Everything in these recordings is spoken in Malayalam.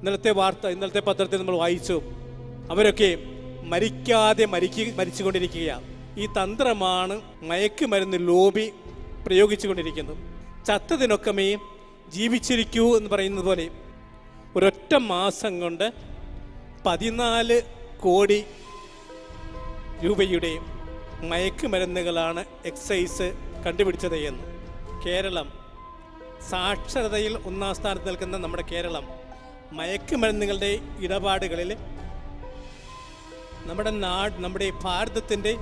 ഇന്നലത്തെ വാർത്ത ഇന്നലത്തെ പത്രത്തിൽ നമ്മൾ വായിച്ചു. അവരൊക്കെ മരിക്കാതെ മരിക്ക മരിച്ചുകൊണ്ടിരിക്കുകയാണ്. ഈ തന്ത്രമാണ് മയക്കുമരുന്ന് ലോബി പ്രയോഗിച്ചുകൊണ്ടിരിക്കുന്നത്. ചത്തതിനൊക്കമേ ജീവിച്ചിരിക്കൂ എന്ന് പറയുന്നത് പോലെ ഒരൊറ്റ മാസം കൊണ്ട് പതിനാല് കോടി രൂപയുടെ മയക്കുമരുന്നുകളാണ് എക്സൈസ് കണ്ടുപിടിച്ചത് എന്ന്. കേരളം സാക്ഷരതയിൽ ഒന്നാം സ്ഥാനത്ത് നിൽക്കുന്ന നമ്മുടെ കേരളം മയക്കുമരുന്നുകളുടെ ഇടപാടുകളിൽ നമ്മുടെ നാട് നമ്മുടെ ഭാരതത്തിന്റെ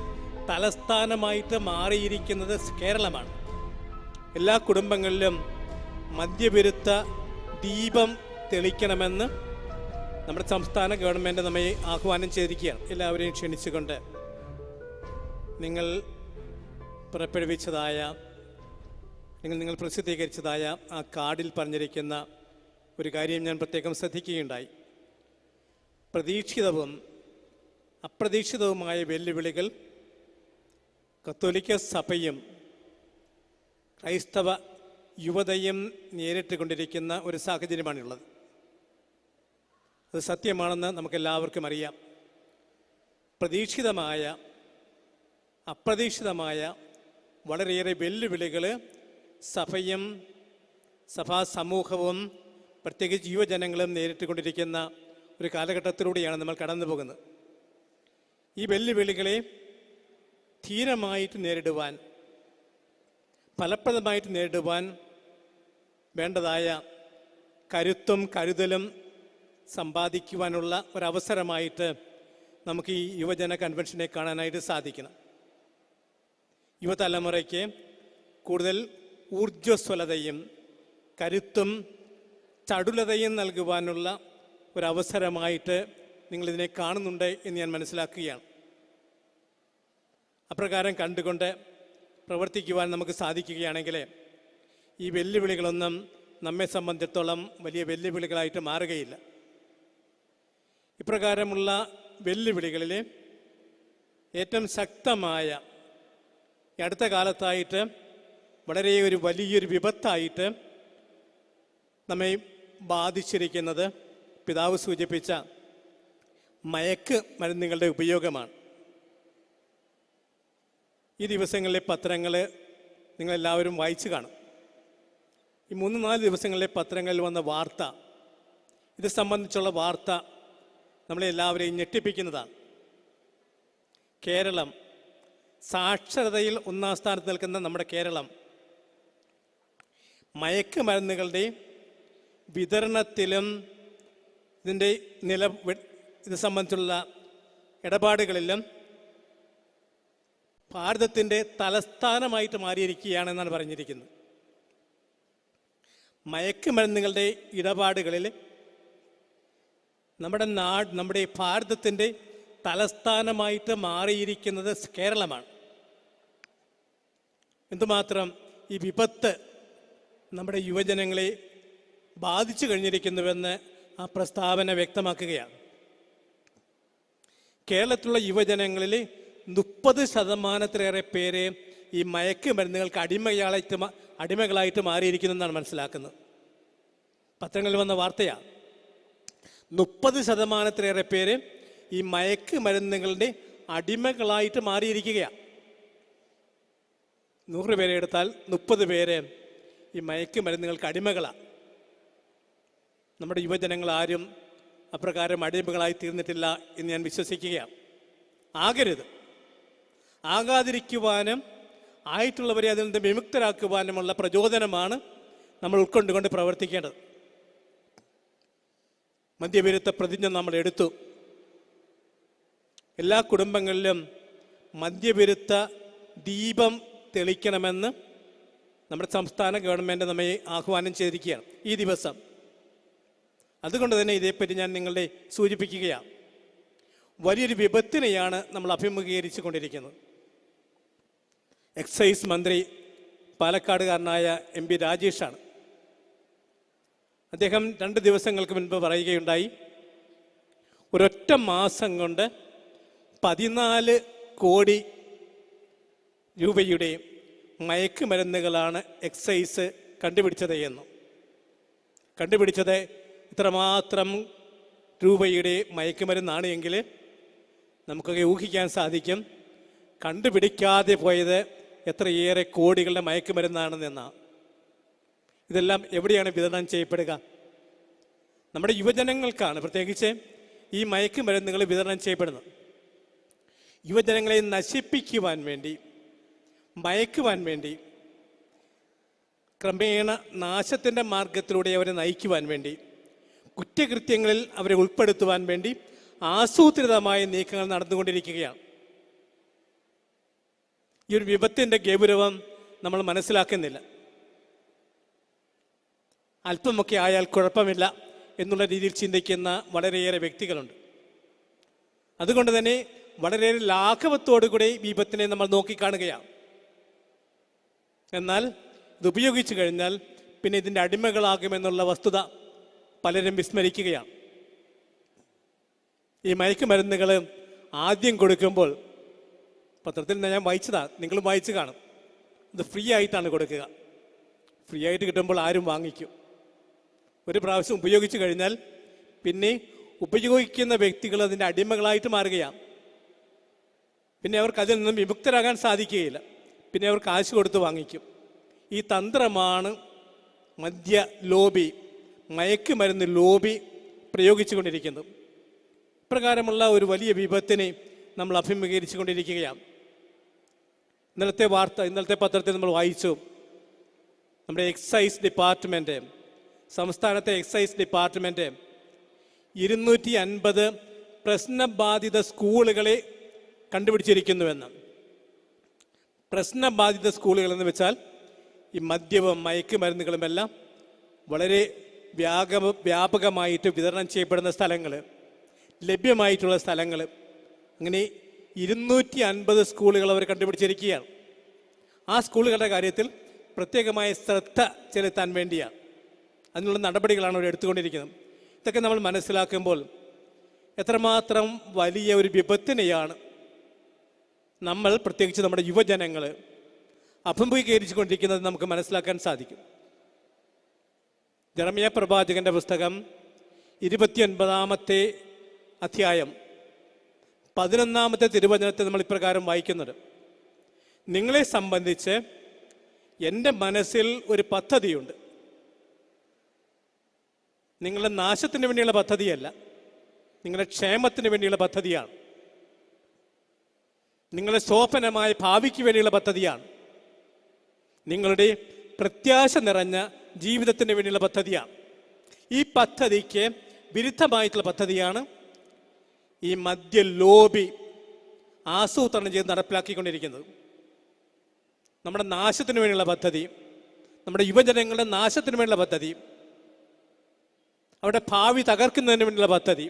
തലസ്ഥാനമായിട്ട് മാറിയിരിക്കുന്നത് കേരളമാണ്. എല്ലാ കുടുംബങ്ങളിലും മദ്യവിരുദ്ധ ദീപം തെളിക്കണമെന്ന് നമ്മുടെ സംസ്ഥാന ഗവൺമെന്റ് നമ്മെ ആഹ്വാനം ചെയ്തിരിക്കുകയാണ്. എല്ലാവരെയും ക്ഷണിച്ചുകൊണ്ട് നിങ്ങൾ പുറപ്പെടുവിച്ചതായ നിങ്ങൾ നിങ്ങൾ പ്രസിദ്ധീകരിച്ചതായ ആ കാർഡിൽ പറഞ്ഞിരിക്കുന്ന ഒരു കാര്യം ഞാൻ പ്രത്യേകം ശ്രദ്ധിക്കുകയുണ്ടായി. പ്രതീക്ഷിതവും അപ്രതീക്ഷിതവുമായ വെല്ലുവിളികൾ കത്തോലിക്ക സഭയും ക്രൈസ്തവ യുവതയും നേരിട്ടുകൊണ്ടിരിക്കുന്ന ഒരു സാഹചര്യമാണുള്ളത്. അത് സത്യമാണെന്ന് നമുക്കെല്ലാവർക്കും അറിയാം. പ്രതീക്ഷിതമായ അപ്രതീക്ഷിതമായ വളരെയേറെ വെല്ലുവിളികൾ സഭയും സഭാ സമൂഹവും പ്രത്യേകിച്ച് യുവജനങ്ങളും നേരിട്ടുകൊണ്ടിരിക്കുന്ന ഒരു കാലഘട്ടത്തിലൂടെയാണ് നമ്മൾ കടന്നു പോകുന്നത് ഈ വെല്ലുവിളികളെ ധീരമായിട്ട് നേരിടുവാൻ ഫലപ്രദമായിട്ട് നേരിടുവാൻ വേണ്ടതായ കരുത്തും കരുതലും സമ്പാദിക്കുവാനുള്ള ഒരവസരമായിട്ട് നമുക്ക് ഈ യുവജന കൺവെൻഷനെ കാണാനായിട്ട് സാധിക്കണം. യുവതലമുറയ്ക്ക് കൂടുതൽ ഊർജസ്വലതയും കരുത്തും ചടുലതയും നൽകുവാനുള്ള ഒരവസരമായിട്ട് നിങ്ങളിതിനെ കാണുന്നുണ്ട് എന്ന് ഞാൻ മനസ്സിലാക്കുകയാണ്. അപ്രകാരം കണ്ടുകൊണ്ട് പ്രവർത്തിക്കുവാൻ നമുക്ക് സാധിക്കുകയാണെങ്കിൽ ഈ വെല്ലുവിളികളൊന്നും നമ്മെ സംബന്ധിച്ചിടത്തോളം വലിയ വെല്ലുവിളികളായിട്ട് മാറുകയില്ല. ഇപ്രകാരമുള്ള വെല്ലുവിളികളിൽ ഏറ്റവും ശക്തമായ അടുത്ത കാലത്തായിട്ട് വളരെ ഒരു വലിയൊരു വിപത്തായിട്ട് നമ്മെ ബാധിച്ചിരിക്കുന്നത് പിതാവ് സൂചിപ്പിച്ച മയക്ക് മരുന്നുകളുടെ ഉപയോഗമാണ്. ഈ ദിവസങ്ങളിലെ പത്രങ്ങൾ നിങ്ങളെല്ലാവരും വായിച്ചു കാണും. ഈ മൂന്ന് നാല് ദിവസങ്ങളിലെ പത്രങ്ങളിൽ വന്ന വാർത്ത ഇത് സംബന്ധിച്ചുള്ള വാർത്ത നമ്മളെ എല്ലാവരെയും ഞെട്ടിപ്പിക്കുന്നതാണ്. കേരളം സാക്ഷരതയിൽ ഒന്നാം സ്ഥാനത്ത് നിൽക്കുന്ന നമ്മുടെ കേരളം മയക്കുമരുന്നുകളുടെ വിതരണത്തിലും ഇതിന്റെ നില ഇത് സംബന്ധിച്ചുള്ള ഇടപാടുകളിലും ഭാരതത്തിന്റെ തലസ്ഥാനമായിട്ട് മാറിയിരിക്കുകയാണെന്നാണ് പറഞ്ഞിരിക്കുന്നത്. മയക്കുമരുന്നുകളുടെ ഇടപാടുകളിൽ നമ്മുടെ നാട് നമ്മുടെ ഭാരതത്തിന്റെ തലസ്ഥാനമായിട്ട് മാറിയിരിക്കുന്നത് കേരളമാണ്. എന്തുമാത്രം ഈ വിപത്ത് നമ്മുടെ യുവജനങ്ങളെ ബാധിച്ചു കഴിഞ്ഞിരിക്കുന്നുവെന്ന് ആ പ്രസ്താവന വ്യക്തമാക്കുകയാണ്. കേരളത്തിലുള്ള യുവജനങ്ങളിൽ മുപ്പത് ശതമാനത്തിലേറെ പേരെ ഈ മയക്കുമരുന്നുകൾക്ക് അടിമകളായിട്ട് അടിമകളായിട്ട് മാറിയിരിക്കുന്നു എന്നാണ് മനസ്സിലാക്കുന്നത്. പത്രങ്ങളിൽ വന്ന വാർത്തയാണ്. മുപ്പത് ശതമാനത്തിലേറെ പേര് ഈ മയക്കുമരുന്നുകളുടെ അടിമകളായിട്ട് മാറിയിരിക്കുകയാണ്. നൂറ് പേരെ എടുത്താൽ മുപ്പത് പേര് ഈ മയക്കുമരുന്നുകൾക്ക് അടിമകളാണ് നമ്മുടെ യുവജനങ്ങൾ ആരും അപ്രകാരം അടിമകളായി തീർന്നിട്ടില്ല എന്ന് ഞാൻ വിശ്വസിക്കുകയാണ്. ആകരുത്. ആകാതിരിക്കുവാനും ആയിട്ടുള്ളവരെ അതിൽ നിന്ന് വിമുക്തരാക്കുവാനുമുള്ള പ്രചോദനമാണ് നമ്മൾ ഉൾക്കൊണ്ടുകൊണ്ട് പ്രവർത്തിക്കേണ്ടത്. മദ്യവിരുദ്ധ പ്രതിജ്ഞ നമ്മൾ എടുത്തു. എല്ലാ കുടുംബങ്ങളിലും മദ്യവിരുദ്ധ ദീപം തെളിക്കണമെന്ന് നമ്മുടെ സംസ്ഥാന ഗവൺമെന്റ് നമ്മെ ആഹ്വാനം ചെയ്തിരിക്കുകയാണ്. ഈ ദിവസം അതുകൊണ്ട് തന്നെ ഇതേപ്പറ്റി ഞാൻ നിങ്ങളെ സൂചിപ്പിക്കുകയാണ്. വലിയൊരു വിപത്തിനെയാണ് നമ്മൾ അഭിമുഖീകരിച്ചു കൊണ്ടിരിക്കുന്നത്. എക്സൈസ് മന്ത്രി പാലക്കാടുകാരനായ എം പി രാജേഷാണ്. അദ്ദേഹം രണ്ട് ദിവസങ്ങൾക്ക് മുൻപ് പറയുകയുണ്ടായി ഒരൊറ്റ മാസം കൊണ്ട് പതിനാല് കോടി രൂപയുടെ മയക്കുമരുന്നുകളാണ് എക്സൈസ് കണ്ടുപിടിച്ചത് എന്നും. കണ്ടുപിടിച്ചത് എത്രമാത്രം രൂപയുടെ മയക്കുമരുന്നാണ് എങ്കിൽ നമുക്കൊക്കെ ഊഹിക്കാൻ സാധിക്കും. കണ്ടുപിടിക്കാതെ പോയത് എത്രയേറെ കോടികളുടെ മയക്കുമരുന്നാണെന്നാ ഇതെല്ലാം എവിടെയാണ് വിതരണം ചെയ്യപ്പെടുക? നമ്മുടെ യുവജനങ്ങൾക്കാണ് പ്രത്യേകിച്ച് ഈ മയക്കുമരുന്നുകൾ വിതരണം ചെയ്യപ്പെടുന്നത്. യുവജനങ്ങളെ നശിപ്പിക്കുവാൻ വേണ്ടി മയക്കുവാൻ വേണ്ടി ക്രമേണ നാശത്തിന്റെ മാർഗത്തിലൂടെ അവരെ നയിക്കുവാൻ വേണ്ടി കുറ്റകൃത്യങ്ങളിൽ അവരെ ഉൾപ്പെടുത്തുവാൻ വേണ്ടി ആസൂത്രിതമായ നീക്കങ്ങൾ നടന്നുകൊണ്ടിരിക്കുകയാണ്. ഈ ഒരു വിപത്തിന്റെ ഗൗരവം നമ്മൾ മനസ്സിലാക്കുന്നില്ല. അല്പമൊക്കെ ആയാൽ കുഴപ്പമില്ല എന്നുള്ള രീതിയിൽ ചിന്തിക്കുന്ന വളരെയേറെ വ്യക്തികളുണ്ട്. അതുകൊണ്ട് തന്നെ വളരെയേറെ ലാഘവത്തോടുകൂടി വിപത്തിനെ നമ്മൾ നോക്കിക്കാണുകയാണ്. എന്നാൽ ഇത് ഉപയോഗിച്ചു കഴിഞ്ഞാൽ പിന്നെ ഇതിന്റെ അടിമകളാകുമെന്നുള്ള വസ്തുത പലരും വിസ്മരിക്കുകയാണ്. ഈ മയക്കുമരുന്നുകൾ ആദ്യം കൊടുക്കുമ്പോൾ പത്രത്തിൽ ഞാൻ വായിച്ചതാ നിങ്ങളും വായിച്ചു കാണും. ഇത് ഫ്രീ ആയിട്ടാണ് കൊടുക്കുക. ഫ്രീ ആയിട്ട് കിട്ടുമ്പോൾ ആരും വാങ്ങിക്കും. ഒരു പ്രാവശ്യം ഉപയോഗിച്ചു കഴിഞ്ഞാൽ പിന്നെ ഉപയോഗിക്കുന്ന വ്യക്തികൾ അതിന്റെ അടിമകളായിട്ട് മാറുകയാണ്. പിന്നെ അവർക്ക് അതിൽ നിന്നും വിമുക്തരാകാൻ സാധിക്കുകയില്ല. പിന്നെ അവർ കാശ് കൊടുത്ത് വാങ്ങിക്കും. ഈ തന്ത്രമാണ് മദ്യ ലോബി. മയക്കുമരുന്ന് ലോബി പ്രയോഗിച്ചുകൊണ്ടിരിക്കുന്നത് ഇപ്രകാരമുള്ള ഒരു വലിയ വിപത്തിനെ നമ്മൾ അഭിമുഖീകരിച്ചു കൊണ്ടിരിക്കുകയാണ് ഇന്നലത്തെ വാർത്ത ഇന്നലത്തെ പത്രത്തിൽ നമ്മൾ വായിച്ചു. നമ്മുടെ എക്സൈസ് ഡിപ്പാർട്ട്മെന്റ് സംസ്ഥാനത്തെ എക്സൈസ് ഡിപ്പാർട്ട്മെന്റ് ഇരുന്നൂറ്റി അൻപത് പ്രശ്നബാധിത സ്കൂളുകളെ കണ്ടുപിടിച്ചിരിക്കുന്നുവെന്ന്. പ്രശ്നബാധിത സ്കൂളുകൾ എന്ന് വെച്ചാൽ ഈ മദ്യവും മയക്കുമരുന്നുകളുമെല്ലാം വളരെ വ്യാപക വ്യാപകമായിട്ട് വിതരണം ചെയ്യപ്പെടുന്ന സ്ഥലങ്ങൾ ലഭ്യമായിട്ടുള്ള സ്ഥലങ്ങൾ. അങ്ങനെ ഇരുന്നൂറ്റി അൻപത് സ്കൂളുകൾ അവർ കണ്ടുപിടിച്ചിരിക്കുകയാണ്. ആ സ്കൂളുകളുടെ കാര്യത്തിൽ പ്രത്യേകമായ ശ്രദ്ധ ചെലുത്താൻ വേണ്ടിയാണ്. അതിനുള്ള നടപടികളാണ് അവർ എടുത്തുകൊണ്ടിരിക്കുന്നത്. ഇതൊക്കെ നമ്മൾ മനസ്സിലാക്കുമ്പോൾ എത്രമാത്രം വലിയ ഒരു വിപത്തിനെയാണ് നമ്മൾ പ്രത്യേകിച്ച് നമ്മുടെ യുവജനങ്ങൾ അഭിമുഖീകരിച്ചു കൊണ്ടിരിക്കുന്നത് നമുക്ക് മനസ്സിലാക്കാൻ സാധിക്കും. ജർമിയ പ്രവാചകന്റെ പുസ്തകം ഇരുപത്തിയൊൻപതാമത്തെ അധ്യായം പതിനൊന്നാമത്തെ തിരുവചനത്തെ നമ്മൾ ഇപ്രകാരം വായിക്കുന്നത്. നിങ്ങളെ സംബന്ധിച്ച് എന്റെ മനസ്സിൽ ഒരു പദ്ധതിയുണ്ട്. നിങ്ങളുടെ നാശത്തിന് വേണ്ടിയുള്ള പദ്ധതിയല്ല. നിങ്ങളുടെ ക്ഷേമത്തിന് വേണ്ടിയുള്ള പദ്ധതിയാണ്. നിങ്ങളുടെ ശോഭനമായ ഭാവിക്ക് വേണ്ടിയുള്ള പദ്ധതിയാണ്. നിങ്ങളുടെ പ്രത്യാശ നിറഞ്ഞ ജീവിതത്തിന് വേണ്ടിയുള്ള പദ്ധതിയാണ്. ഈ പദ്ധതിക്ക് വിരുദ്ധമായിട്ടുള്ള പദ്ധതിയാണ് ഈ മദ്യ ലോബി ആസൂത്രണം ചെയ്ത് നടപ്പിലാക്കിക്കൊണ്ടിരിക്കുന്നത്. നമ്മുടെ നാശത്തിന് വേണ്ടിയുള്ള പദ്ധതി നമ്മുടെ യുവജനങ്ങളുടെ നാശത്തിന് വേണ്ടിയുള്ള പദ്ധതി അവരുടെ ഭാവി തകർക്കുന്നതിന് വേണ്ടിയുള്ള പദ്ധതി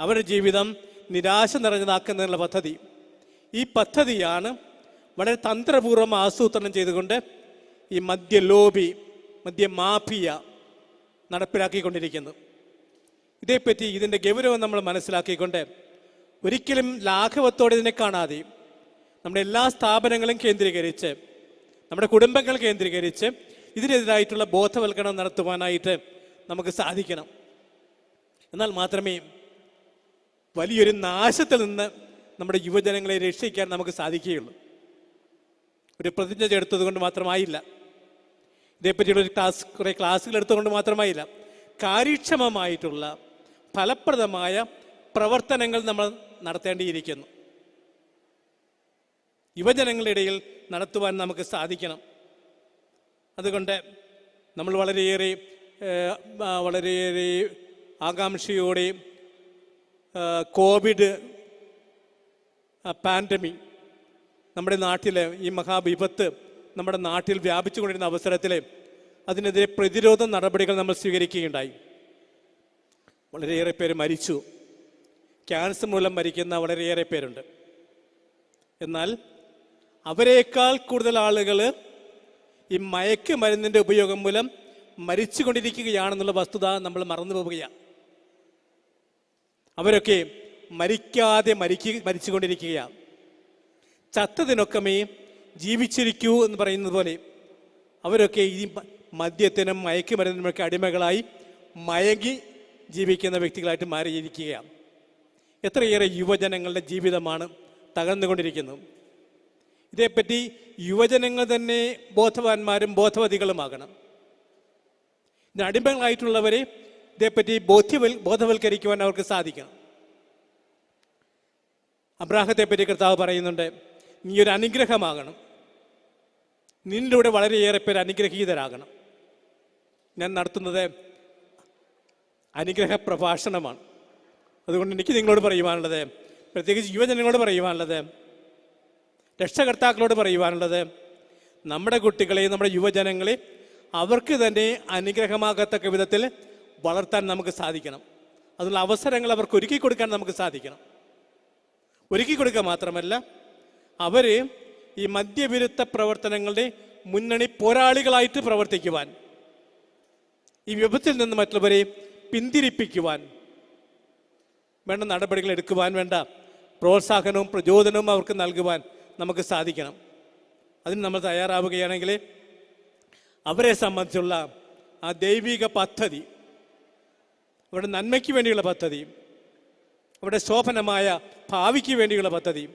അവരുടെ ജീവിതം നിരാശ നിറഞ്ഞതാക്കുന്നതിനുള്ള പദ്ധതി. ഈ പദ്ധതിയാണ് വളരെ തന്ത്രപൂർവം ആസൂത്രണം ചെയ്തുകൊണ്ട് ഈ മദ്യ ലോബി മദ്യ മാഫിയ നടപ്പിലാക്കിക്കൊണ്ടിരിക്കുന്നത് ഇതേപ്പറ്റി ഇതിന്റെ ഗൗരവം നമ്മൾ മനസ്സിലാക്കിക്കൊണ്ട് ഒരിക്കലും ലാഘവത്തോടെ ഇതിനെ കാണാതെ നമ്മുടെ എല്ലാ സ്ഥാപനങ്ങളും കേന്ദ്രീകരിച്ച് നമ്മുടെ കുടുംബങ്ങൾ കേന്ദ്രീകരിച്ച് ഇതിനെതിരായിട്ടുള്ള ബോധവൽക്കരണം നടത്തുവാനായിട്ട് നമുക്ക് സാധിക്കണം. എന്നാൽ മാത്രമേ വലിയൊരു നാശത്തിൽ നിന്ന് നമ്മുടെ യുവജനങ്ങളെ രക്ഷിക്കാൻ നമുക്ക് സാധിക്കുകയുള്ളൂ. ഒരു പ്രതിജ്ഞ ചെടുത്തത് കൊണ്ട് മാത്രമായില്ല. ഇതേപ്പറ്റിയുള്ള ഒരു ക്ലാസ് കുറേ ക്ലാസ്സുകൾ എടുത്തുകൊണ്ട് മാത്രമായില്ല കാര്യക്ഷമമായിട്ടുള്ള ഫലപ്രദമായ പ്രവർത്തനങ്ങൾ നമ്മൾ നടത്തേണ്ടിയിരിക്കുന്നു. യുവജനങ്ങളുടെ ഇടയിൽ നടത്തുവാൻ നമുക്ക് സാധിക്കണം. അതുകൊണ്ട് നമ്മൾ വളരെയേറെ വളരെയേറെ ആകാംക്ഷയോടെ കോവിഡ് പാൻഡമിക് നമ്മുടെ നാട്ടിൽ ഈ മഹാവിപത്ത് നമ്മുടെ നാട്ടിൽ വ്യാപിച്ചുകൊണ്ടിരുന്ന അവസരത്തിൽ അതിനെതിരെ പ്രതിരോധ നടപടികൾ നമ്മൾ സ്വീകരിക്കുകയുണ്ടായി. വളരെയേറെ പേര് മരിച്ചു. ക്യാൻസർ മൂലം മരിക്കുന്ന വളരെയേറെ പേരുണ്ട്. എന്നാൽ അവരെക്കാൾ കൂടുതൽ ആളുകൾ ഈ മയക്ക് മരുന്നിന്റെ ഉപയോഗം മൂലം മരിച്ചുകൊണ്ടിരിക്കുകയാണെന്നുള്ള വസ്തുത നമ്മൾ മറന്നു പോവുകയാണ്. അവരൊക്കെ മരിക്കാതെ മരിക്കുക മരിച്ചുകൊണ്ടിരിക്കുകയാണ്. ചത്തതിനൊക്കമേ ജീവിച്ചിരിക്കൂ എന്ന് പറയുന്നത് പോലെ അവരൊക്കെ ഈ മദ്യത്തിനും മയക്കുമരുന്നിനുമൊക്കെ അടിമകളായി മയങ്ങി ജീവിക്കുന്ന വ്യക്തികളായിട്ട് മാറിയിരിക്കുകയാണ്. എത്രയേറെ യുവജനങ്ങളുടെ ജീവിതമാണ് തകർന്നുകൊണ്ടിരിക്കുന്നത്. ഇതേപ്പറ്റി യുവജനങ്ങൾ തന്നെ ബോധവാന്മാരും ബോധവതികളുമാകണം. ഇതിന് അടിമകളായിട്ടുള്ളവരെ ഇതേപ്പറ്റി ബോധ്യവൽ ബോധവൽക്കരിക്കുവാൻ അവർക്ക് സാധിക്കണം. അബ്രാഹത്തെപ്പറ്റി കർത്താവ് പറയുന്നുണ്ട് നീ ഒരു അനുഗ്രഹമാകണം. നിന്നിലൂടെ വളരെയേറെ പേര് അനുഗ്രഹീതരാകണം. ഞാൻ നടത്തുന്നത് അനുഗ്രഹ പ്രഭാഷണമാണ്. അതുകൊണ്ട് എനിക്ക് നിങ്ങളോട് പറയുവാനുള്ളത് പ്രത്യേകിച്ച് യുവജനങ്ങളോട് പറയുവാനുള്ളത് രക്ഷകർത്താക്കളോട് പറയുവാനുള്ളത് നമ്മുടെ കുട്ടികളെ നമ്മുടെ യുവജനങ്ങളെ അവർക്ക് തന്നെ അനുഗ്രഹമാകത്തക്ക വിധത്തിൽ വളർത്താൻ നമുക്ക് സാധിക്കണം. അതിനുള്ള അവസരങ്ങൾ അവർക്ക് ഒരുക്കി കൊടുക്കാൻ നമുക്ക് സാധിക്കണം. ഒരുക്കി കൊടുക്കുക മാത്രമല്ല അവർ ഈ മദ്യവിരുദ്ധ പ്രവർത്തനങ്ങളുടെ മുന്നണി പോരാളികളായിട്ട് പ്രവർത്തിക്കുവാൻ ഈ വിപത്തിൽ നിന്ന് മറ്റുള്ളവരെ പിന്തിരിപ്പിക്കുവാൻ വേണ്ട നടപടികൾ എടുക്കുവാൻ വേണ്ട പ്രോത്സാഹനവും പ്രചോദനവും അവർക്ക് നൽകുവാൻ നമുക്ക് സാധിക്കണം. അതിന് നമ്മൾ തയ്യാറാവുകയാണെങ്കിൽ അവരെ സംബന്ധിച്ചുള്ള ആ ദൈവിക പദ്ധതി അവരുടെ നന്മയ്ക്ക് വേണ്ടിയുള്ള പദ്ധതി അവരുടെ ശോഭനമായ ഭാവിക്ക് വേണ്ടിയുള്ള പദ്ധതി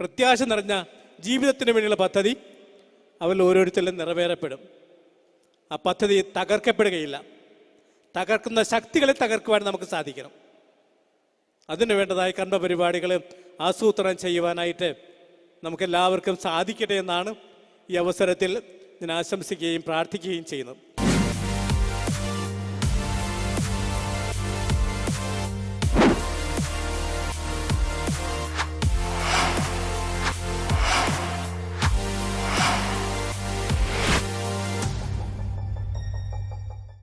പ്രത്യാശ നിറഞ്ഞ ജീവിതത്തിന് വേണ്ടിയുള്ള പദ്ധതി അവരിൽ ഓരോരുത്തരിലും നിറവേറപ്പെടും. ആ പദ്ധതി തകർക്കപ്പെടുകയില്ല. തകർക്കുന്ന ശക്തികളെ തകർക്കുവാൻ നമുക്ക് സാധിക്കണം. അതിനു വേണ്ടതായ പരിപാടികൾ ആസൂത്രണം ചെയ്യുവാനായിട്ട് നമുക്കെല്ലാവർക്കും സാധിക്കട്ടെ എന്നാണ് ഈ അവസരത്തിൽ ഞാൻ ആശംസിക്കുകയും പ്രാർത്ഥിക്കുകയും ചെയ്യുന്നത്.